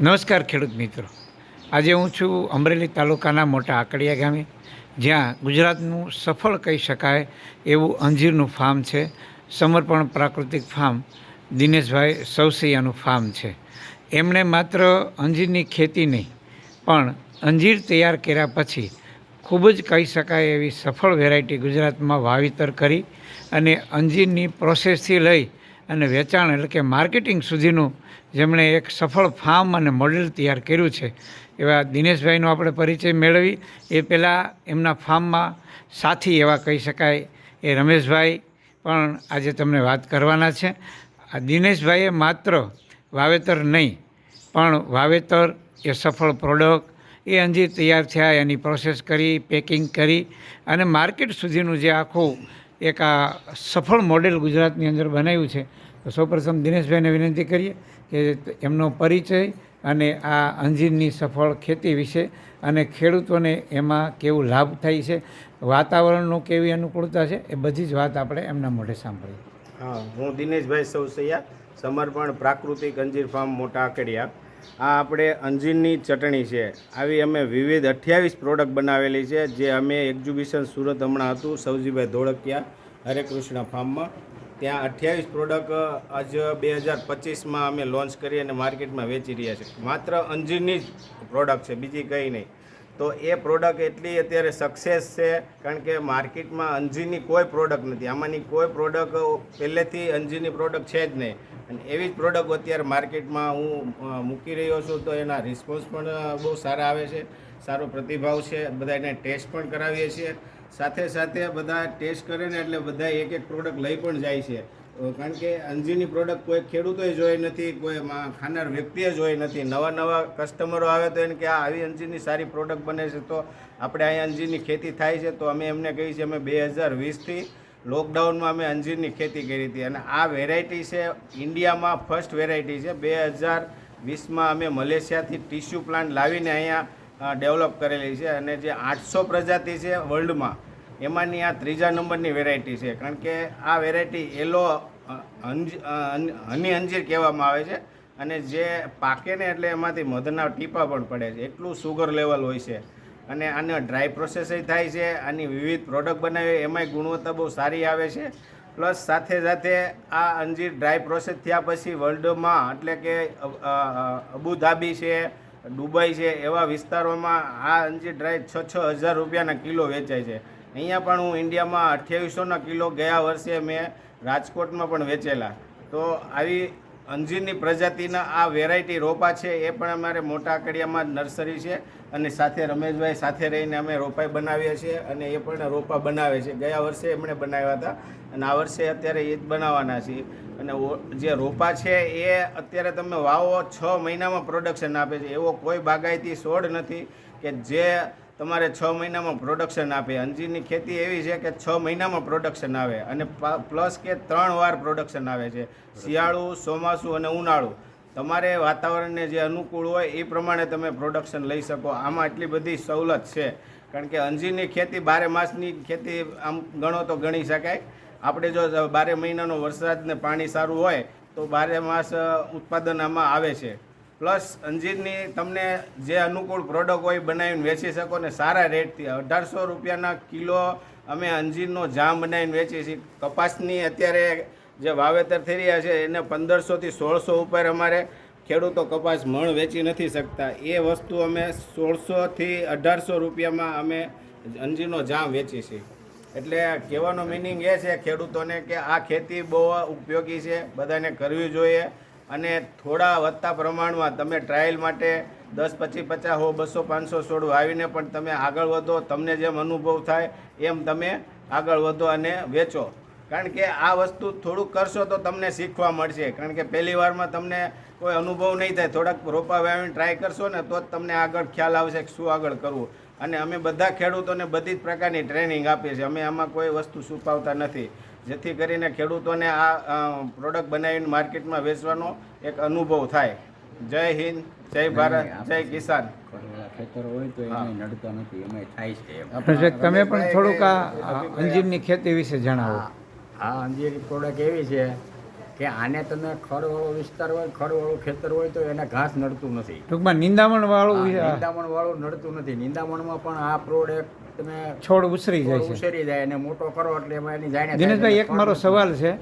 નમસ્કાર ખેડૂત મિત્રો. આજે હું છું અમરેલી તાલુકાના મોટા આકડિયા ગામે, જ્યાં ગુજરાતનું સફળ કહી શકાય એવું અંજીરનું ફાર્મ છે. સમર્પણ પ્રાકૃતિક ફાર્મ દિનેશભાઈ સૌસૈયાનું ફાર્મ છે. એમણે માત્ર અંજીરની ખેતી નહીં, પણ અંજીર તૈયાર કર્યા પછી ખૂબ જ કહી શકાય એવી સફળ વેરાયટી ગુજરાતમાં વાવેતર કરી અને અંજીરની પ્રોસેસથી લઈ અને વેચાણ એટલે કે માર્કેટિંગ સુધીનું જેમણે એક સફળ ફાર્મ અને મોડેલ તૈયાર કર્યું છે. એવા દિનેશભાઈનો આપણે પરિચય મેળવી. એ પહેલાં એમના ફાર્મમાં સાથી એવા કહી શકાય. એ રમેશભાઈ પણ આજે તમને વાત કરવાના છે. આ દિનેશભાઈએ માત્ર વાવેતર નહીં, પણ વાવેતર, એ સફળ પ્રોડક્ટ, એ અંજીર તૈયાર થયા, એની પ્રોસેસ કરી, પેકિંગ કરી અને માર્કેટ સુધીનું જે આખું એક આ સફળ મોડેલ ગુજરાતની અંદર બનાવ્યું છે. તો સૌપ્રથમ દિનેશભાઈને વિનંતી કરીએ કે એમનો પરિચય અને આ અંજીરની સફળ ખેતી વિશે અને ખેડૂતોને એમાં કેવું લાભ થાય છે, વાતાવરણનું કેવી અનુકૂળતા છે, એ બધી જ વાત આપણે એમના મોઢે સાંભળીએ. હા, હું દિનેશભાઈ સૌસૈયા સમર્પણ પ્રાકૃતિક અંજીર ફાર્મ મોટા આકડિયા આ આપણે અંજીરની ચટણી છે. આવી અમે વિવિધ અઠ્યાવીસ પ્રોડક્ટ બનાવેલી છે, જે અમે એક્ઝિબિશન સુરત હમણાં હતું સૌજીભાઈ ધોળકિયા હરે કૃષ્ણ ફાર્મમાં ત્યાં અઠ્યાવીસ પ્રોડક્ટ આજ બે હજાર પચીસમાં અમે લોન્ચ કરી અને માર્કેટમાં વેચી રહ્યા છે માત્ર અંજીરની જ પ્રોડક્ટ છે, બીજી કંઈ નહીં. તો એ પ્રોડક્ટ એટલી અત્યારે સક્સેસ છે, કારણ કે માર્કેટમાં અંજીની કોઈ પ્રોડક્ટ નથી. આમાંની કોઈ પ્રોડક્ટ પહેલેથી અંજીની પ્રોડક્ટ છે જ નહીં. અને એવી જ પ્રોડક્ટ અત્યારે માર્કેટમાં હું મૂકી રહ્યો છું, તો એના રિસ્પોન્સ પણ બહુ સારા આવે છે. સારો પ્રતિભાવ છે. બધા એને ટેસ્ટ પણ કરાવીએ છીએ. સાથે સાથે બધા ટેસ્ટ કરે ને એટલે બધા એક એક પ્રોડક્ટ લઈ પણ જાય છે. કારણ કે અંજીની પ્રોડક્ટ કોઈ ખેડૂતોએ જોઈ નથી, કોઈ ખાનાર વ્યક્તિએ જોઈ નથી. નવા નવા કસ્ટમરો આવે તો એને કે, આ આવી અંજીરની સારી પ્રોડક્ટ બને છે. તો આપણે અહીંયા અંજીરની ખેતી થાય છે. તો અમે એમને કહીએ છીએ, અમે બે હજાર વીસથી લોકડાઉનમાં અમે અંજીરની ખેતી કરી હતી. અને આ વેરાયટી છે, ઇન્ડિયામાં ફર્સ્ટ વેરાયટી છે. બે હજાર વીસમાં અમે મલેશિયાથી ટીસ્યુ પ્લાન્ટ લાવીને અહીંયા ડેવલપ કરેલી છે. અને જે આઠસો પ્રજાતિ છે વર્લ્ડમાં એમાંની આ ત્રીજા નંબરની વેરાયટી છે. કારણ કે આ વેરાયટી એલો હની અંજીર કહેવામાં આવે છે. અને જે પાકે ને એટલે એમાંથી મધના ટીપા પણ પડે છે. એટલું સુગર લેવલ હોય છે. અને આને ડ્રાય પ્રોસેસ થાય છે. આની વિવિધ પ્રોડક્ટ બનાવી, એમાંય ગુણવત્તા બહુ સારી આવે છે. પ્લસ સાથે સાથે આ અંજીર ડ્રાય પ્રોસેસ થયા પછી વર્લ્ડમાં એટલે કે અબુધાબી છે, દુબઈ છે, એવા વિસ્તારોમાં આ અંજીર ડ્રાય છ છ હજાર રૂપિયાના કિલો વેચાય છે. અહીંયા પણ હું ઇન્ડિયામાં અઠ્યાવીસોના કિલો ગયા વર્ષે મેં રાજકોટમાં પણ વેચેલા. તો આવી અંજીરની પ્રજાતિના આ વેરાયટી રોપા છે એ પણ અમારે મોટા આકડિયામાં જ નર્સરી છે અને સાથે રમેશભાઈ સાથે રહીને અમે રોપાઈ બનાવીએ છીએ અને એ પણ રોપા બનાવે છે. ગયા વર્ષે એમણે બનાવ્યા હતા અને આ વર્ષે અત્યારે એ જ બનાવવાના છીએ. અને જે રોપા છે એ અત્યારે તમે વાવો છ મહિનામાં પ્રોડક્શન આપે છે. એવો કોઈ બાગાયતી છોડ નથી કે જે તમારે છ મહિનામાં પ્રોડક્શન આપે. અંજીરની ખેતી એવી છે કે છ મહિનામાં પ્રોડક્શન આવે અને પ્લસ કે ત્રણ વાર પ્રોડક્શન આવે છે. શિયાળુ ચોમાસું અને ઉનાળું. તમારે વાતાવરણને જે અનુકૂળ હોય એ પ્રમાણે તમે પ્રોડક્શન લઈ શકો. આમાં એટલી બધી સવલત છે. કારણ કે અંજીરની ખેતી બારે માસની ખેતી આમ ગણો તો ગણી શકાય. આપણે જો બારે મહિનાનો વરસાદ ને પાણી સારું હોય તો બારે માસ ઉત્પાદન આમાં આવે છે. પ્લસ અંજીરની તમને જે અનુકૂળ પ્રોડક્ટ હોય બનાવીને વેચી શકો ને સારા રેટથી અઢારસો રૂપિયાના કિલો અમે અંજીરનો જામ બનાવીને વેચીએ છીએ. કપાસની અત્યારે જે વાવેતર થઈ રહ્યા છે, એને પંદરસોથી સોળસો ઉપર અમારે ખેડૂતો કપાસ મણ વેચી નથી શકતા. એ વસ્તુ અમે સોળસોથી અઢારસો રૂપિયામાં અમે અંજીરનો જામ વેચીએ છીએ. એટલે કહેવાનો મિનિંગ એ છે ખેડૂતોને કે આ ખેતી બહુ ઉપયોગી છે, બધાને કરવી જોઈએ. અને થોડા વધતા પ્રમાણમાં તમે ટ્રાયલ માટે દસ પચીસ પચાસ હો, બસો પાંચસો છોડ આવીને પણ તમે આગળ વધો, તમને જેમ અનુભવ થાય એમ તમે આગળ વધો અને વેચો. કારણ કે આ વસ્તુ થોડુંક કરશો તો તમને શીખવા મળશે. કારણ કે પહેલી વારમાં તમને કોઈ અનુભવ નહીં થાય. થોડાક રોપા વાવીને ટ્રાય કરશો ને તો જ તમને આગળ ખ્યાલ આવશે કે શું આગળ કરવું. અને અમે બધા ખેડૂતોને બધી જ પ્રકારની ટ્રેનિંગ આપીએ છીએ. અમે આમાં કોઈ વસ્તુ છુપાવતા નથી. જેથી કરીને ખેડૂતોને આ પ્રોડક્ટ બનાવીને માર્કેટમાં વેચવાનો એક અનુભવ થાય જય હિન્દ જય ભારત જય કિસાન ખેતર હોય તો. એમાં નડતા નથી એમાં થાય છે. તમે પણ થોડુંક આ અંજીરની ખેતી વિશે જણાવો આ અંજીર પ્રોડક્ટ એવી છે કે આને તમે ખડવાળો વિસ્તાર હોય ખડવાળું ખેતર હોય તો એને ઘાસ નડતું નથી. ટૂંકમાં નિંદામણવાળું નિંદામણ વાળું નડતું નથી. નિંદામણમાં પણ આ પ્રોડક્ટ તમે છોડ ઉછરી જાય છે. ઉછરી જાય અને મોટો કરો એટલે એમાં એની જાણે દિનેશભાઈ એક મારો સવાલ છે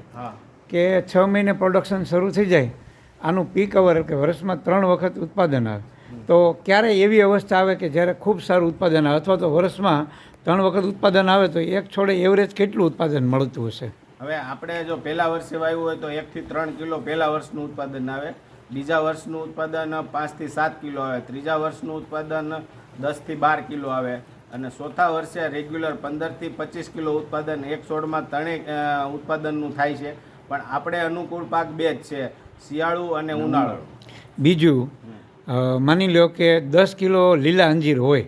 કે છ મહિને પ્રોડક્શન શરૂ થઈ જાય આનું પીક અવર કે વર્ષમાં ત્રણ વખત ઉત્પાદન આવે તો ક્યારે એવી અવસ્થા આવે કે જ્યારે ખૂબ સારું ઉત્પાદન આવે? અથવા તો વર્ષમાં ત્રણ વખત ઉત્પાદન આવે તો એક છોડે એવરેજ કેટલું ઉત્પાદન મળતું હશે? હવે આપણે જો પહેલા વર્ષે વાવ્યું હોય તો એકથી ત્રણ કિલો પહેલા વર્ષનું ઉત્પાદન આવે. બીજા વર્ષનું ઉત્પાદન પાંચથી સાત કિલો આવે. ત્રીજા વર્ષનું ઉત્પાદન દસથી બાર કિલો આવે. અને ચોથા વર્ષે રેગ્યુલર પંદરથી પચીસ કિલો ઉત્પાદન એક છોડમાં ત્રણેય ઉત્પાદનનું થાય છે. પણ આપણે અનુકૂળ પાક બે જ છે. શિયાળુ અને ઉનાળુ. બીજું માની લો કે દસ કિલો લીલા અંજીર હોય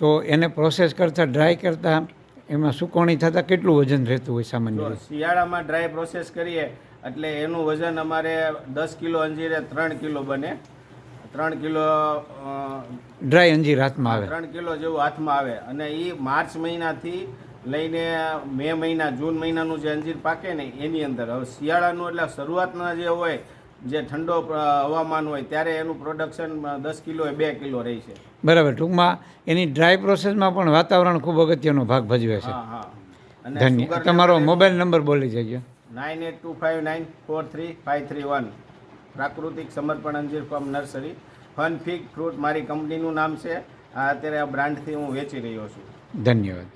તો એને પ્રોસેસ કરતાં ડ્રાય કરતાં એમાં સુકવણી થતાં કેટલું વજન રહેતું હોય સામાન્ય શિયાળામાં ડ્રાય પ્રોસેસ કરીએ એટલે એનું વજન અમારે દસ કિલો અંજીરે ત્રણ કિલો બને. ત્રણ કિલો ડ્રાય અંજીર હાથમાં આવે. ત્રણ કિલો જેવું હાથમાં આવે. અને એ માર્ચ મહિનાથી લઈને મે મહિના જૂન મહિનાનું જે અંજીર પાકે ને એની અંદર. હવે શિયાળાનું એટલે શરૂઆતના જે હોય જે ઠંડો હવામાન હોય ત્યારે એનું પ્રોડક્શન દસ કિલો એ બે કિલો રહે છે. બરાબર. ટૂંકમાં એની ડ્રાય પ્રોસેસમાં પણ વાતાવરણ ખૂબ અગત્યનો ભાગ ભજવે છે. ધન્ય. તમારો મોબાઈલ નંબર બોલી જજો. Nine eight two five nine four three five three one Prakrutik Samarpan Anjeer farm nursery fun fig fruit મારી કંપનીનું નામ છે. આ અત્યારે આ બ્રાન્ડથી હું વેચી રહ્યો છું. ધન્યવાદ.